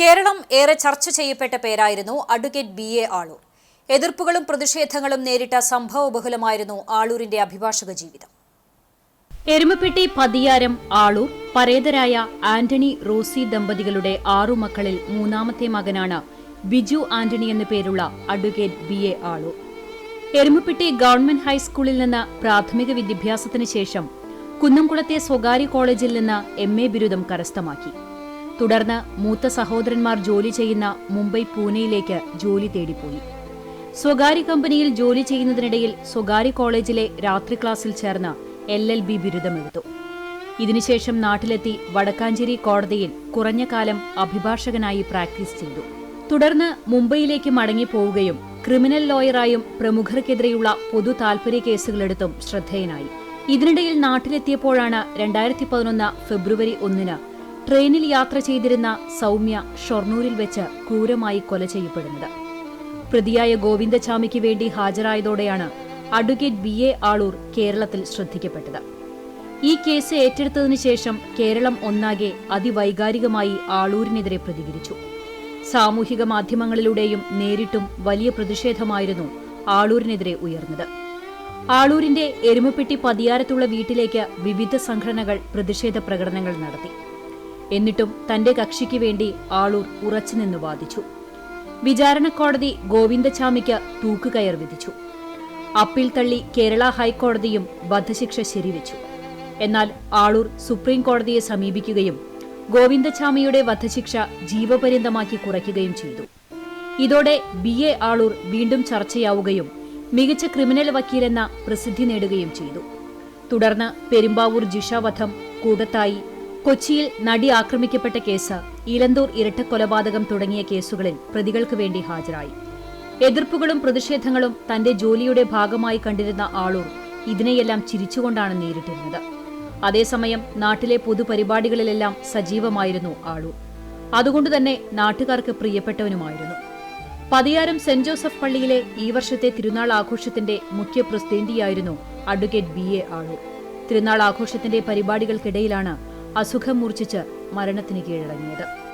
കേരളം ഏറെ ചർച്ച ചെയ്യപ്പെട്ട പേരായിരുന്നു അഡ്വക്കേറ്റ് ബി എ ആളൂർ. എതിർപ്പുകളും പ്രതിഷേധങ്ങളും നേരിട്ട സംഭവബഹുലമായിരുന്നു ആളൂരിന്റെ അഭിഭാഷക ജീവിതം. എരുമപ്പെട്ടി പതിയാരം ആളൂർ പരേതരായ ആന്റണി റോസി ദമ്പതികളുടെ ആറു മക്കളിൽ മൂന്നാമത്തെ മകനാണ് ബിജു ആന്റണി എന്നു പേരുള്ള advocate B A Aloor. Erumappetty government ഹൈസ്കൂളിൽ നിന്ന് പ്രാഥമിക വിദ്യാഭ്യാസത്തിന് ശേഷം കുന്നംകുളത്തെ സ്വകാര്യ കോളേജിൽ നിന്ന് എം എ ബിരുദം കരസ്ഥമാക്കി. തുടർന്ന് മൂത്ത സഹോദരന്മാർ ജോലി ചെയ്യുന്ന മുംബൈ പൂനെയിലേക്ക് ജോലി തേടിപ്പോയി. സ്വകാര്യ കമ്പനിയിൽ ജോലി ചെയ്യുന്നതിനിടയിൽ സ്വകാര്യ കോളേജിലെ രാത്രി ക്ലാസ്സിൽ ചേർന്ന് എൽ എൽ ബി ബിരുദമെടുത്തു. ഇതിനുശേഷം നാട്ടിലെത്തി വടക്കാഞ്ചേരി കോടതിയിൽ കുറഞ്ഞ കാലം അഭിഭാഷകനായി പ്രാക്ടീസ് ചെയ്തു. തുടർന്ന് മുംബൈയിലേക്ക് മടങ്ങിപ്പോവുകയും ക്രിമിനൽ ലോയറായും പ്രമുഖർക്കെതിരെയുള്ള പൊതു താൽപര്യ കേസുകളെടുത്തും ശ്രദ്ധേയനായി. ഇതിനിടയിൽ നാട്ടിലെത്തിയപ്പോഴാണ് രണ്ടായിരത്തി പതിനൊന്ന് ഫെബ്രുവരി ഒന്നിന് ട്രെയിനിൽ യാത്ര ചെയ്തിരുന്ന സൗമ്യ ഷൊർണൂരിൽ വെച്ച് ക്രൂരമായി കൊല ചെയ്യപ്പെടുന്നത്. പ്രതിയായ ഗോവിന്ദചാമിക്ക് വേണ്ടി ഹാജരായതോടെയാണ് അഡ്വക്കേറ്റ് ബി എ ആളൂർ കേരളത്തിൽ ശ്രദ്ധിക്കപ്പെട്ടത്. ഈ കേസ് ഏറ്റെടുത്തതിനു ശേഷം കേരളം ഒന്നാകെ അതിവൈകാരികമായി ആളൂരിനെതിരെ പ്രതികരിച്ചു. സാമൂഹിക മാധ്യമങ്ങളിലൂടെയും നേരിട്ടും വലിയ പ്രതിഷേധമായിരുന്നു ആളൂരിനെതിരെ ഉയർന്നത്. ആളൂരിന്റെ എരുമപ്പെട്ടി പതിയാരത്തുള്ള വീട്ടിലേക്ക് വിവിധ സംഘടനകൾ പ്രതിഷേധ പ്രകടനങ്ങൾ നടത്തി. എന്നിട്ടും തന്റെ കക്ഷിക്ക് വേണ്ടി ആളൂർ ഉറച്ചുനിന്ന് വാദിച്ചു. വിചാരണ കോടതി ഗോവിന്ദചാമിക്ക് തൂക്കുകയർ വിധിച്ചു. അപ്പീൽ തള്ളി കേരള ഹൈക്കോടതിയും വധശിക്ഷ ശരിവെച്ചു. എന്നാൽ ആളൂർ സുപ്രീം കോടതിയെ സമീപിക്കുകയും ഗോവിന്ദചാമിയുടെ വധശിക്ഷ ജീവപര്യന്തമാക്കി കുറയ്ക്കുകയും ചെയ്തു. ഇതോടെ ബി എ ആളൂർ വീണ്ടും ചർച്ചയാവുകയും മികച്ച ക്രിമിനൽ വക്കീലെന്ന പ്രസിദ്ധി നേടുകയും ചെയ്തു. തുടർന്ന് പെരുമ്പാവൂർ ജിഷ വധം കൂടത്തായി കൊച്ചിയിൽ നടി ആക്രമിക്കപ്പെട്ട കേസ് ഇലന്തൂർ ഇരട്ടക്കൊലപാതകം തുടങ്ങിയ കേസുകളിൽ പ്രതികൾക്ക് വേണ്ടി ഹാജരായി. എതിർപ്പുകളും പ്രതിഷേധങ്ങളും തന്റെ ജോലിയുടെ ഭാഗമായി കണ്ടിരുന്ന ആളൂർ ഇതിനെയെല്ലാം ചിരിച്ചുകൊണ്ടാണ് നേരിട്ടിരുന്നത്. അതേസമയം നാട്ടിലെ പൊതുപരിപാടികളിലെല്ലാം സജീവമായിരുന്നു ആളൂർ. അതുകൊണ്ടുതന്നെ നാട്ടുകാർക്ക് പ്രിയപ്പെട്ടവനുമായിരുന്നു. പതിയാരം സെന്റ് ജോസഫ് പള്ളിയിലെ ഈ വർഷത്തെ തിരുനാൾ ആഘോഷത്തിന്റെ മുഖ്യ പ്രസിദ്ധിയായിരുന്നു അഡ്വക്കേറ്റ് ബി എ ആളൂർ. തിരുനാൾ ആഘോഷത്തിന്റെ പരിപാടികൾക്കിടയിലാണ് അസുഖം മൂർച്ഛിച്ച് മരണത്തിന് കീഴടങ്ങിയത്